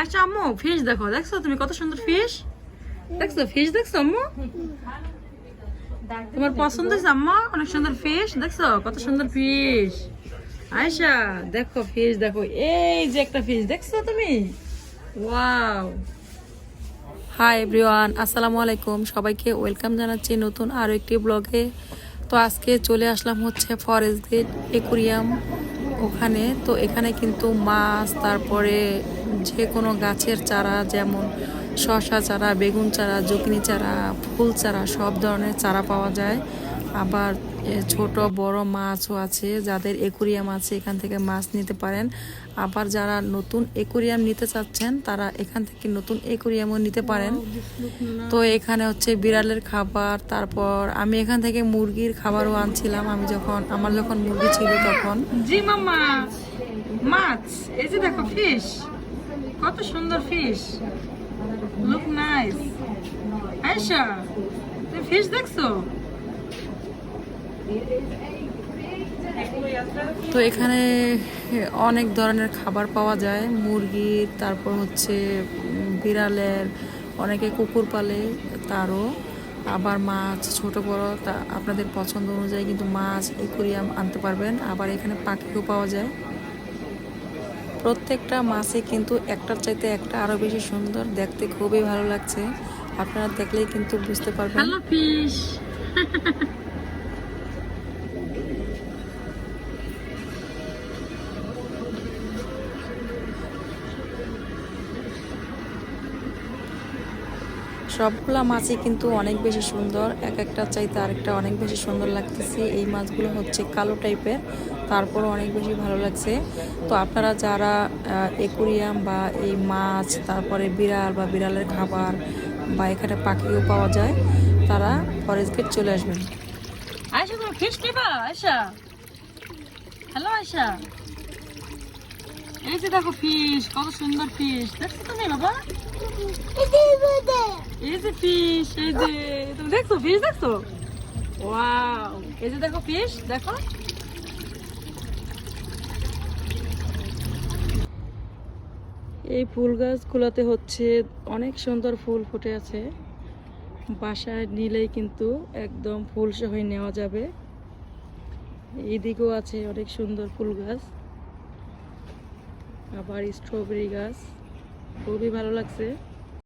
আচ্ছা আম্মু ফিশ দেখো, দেখছ তুমি কত সুন্দর ফিশ দেখছ ফিশ দেখছ, আম্মু? তোমার পছন্দ হয়েছে, আম্মা? অনেক সুন্দর ফিশ দেখছ? কত সুন্দর ফিশ আয়সা দেখো ফিশ দেখো, এই যে একটা ফিশ দেখছ তুমি? ওয়াও হাই এভরিওয়ান আসসালামু আলাইকুম। সবাইকে ওয়েলকাম জানাচ্ছি নতুন আরও একটি ব্লগে তো আজকে চলে আসলাম হচ্ছে ফরেস্ট গেট একুরিয়াম ওখানে, তো এখানে কিন্তু মাছ, তারপরে যে কোনো গাছের চারা যেমন শশা চারা, বেগুন চারা, জুকিনি চারা, ফুল চারা, সব ধরনের চারা পাওয়া যায়। আবার ছোট বড় মাছও আছে যাদের একুরিয়াম আছে এখান থেকে মাছ নিতে পারেন। আবার যারা নতুন একুরিয়াম নিতে চাচ্ছেন তারা এখান থেকে নতুন একুরিয়ামও নিতে পারেন। তো এখানে হচ্ছে বিড়ালের খাবার তারপর আমি এখান থেকে মুরগির খাবারও আনছিলাম। আমি যখন আমার যখন মুরগি ছিল তখন। জি মামা মাছ এই যে দেখো ফিশ কত সুন্দর ফিশ লুক নাইস আয়শা তুমি ফিশ দেখছ? তো এখানে অনেক ধরনের খাবার পাওয়া যায়। মুরগির তারপর হচ্ছে বিড়ালের, অনেকে কুকুর পালে তারও। আবার মাছ, ছোট, বড়, তা আপনাদের পছন্দ অনুযায়ী কিন্তু মাছ, একুরিয়াম আনতে পারবেন। আবার এখানে পাখিও পাওয়া যায়। প্রত্যেকটা মাছে কিন্তু একটার চাইতে একটা আরও বেশি সুন্দর। দেখতে খুবই ভালো লাগছে। আপনারা দেখলেই কিন্তু বুঝতে পারবেন। সবগুলা মাছই কিন্তু অনেক বেশি সুন্দর। এক একটা চাইতে আরেকটা অনেক বেশি সুন্দর লাগতেছে। এই মাছগুলো হচ্ছে কালো টাইপের তারপরও অনেক বেশি ভালো লাগছে। তো আপনারা যারা একুরিয়াম বা এই মাছ তারপরে বিড়াল বা বিড়ালের খাবার বা এখানে পাখিও পাওয়া যায় তারা ফরেস্ট গেট চলে আসবেন। আয়সা তুমি ফিশ নিবা? আয়সা হ্যালো আয়সা এই যে দেখো ফিশ কত সুন্দর ফিশ দেখছ তুমি বাবা? এই যে ফিশ এই যে, তুমি দেখছ ফিশ দেখছ? ওয়াও এই যে দেখো ফিশ দেখো। এই ফুল গাছগুলোতে হচ্ছে অনেক সুন্দর ফুল ফুটে আছে। বাসায় নিলেই কিন্তু একদম ফুল সহ নেওয়া যাবে। এইদিকেও আছে অনেক সুন্দর ফুল গাছ। আবার স্ট্রবেরি গাছ, খুবই ভালো লাগছে।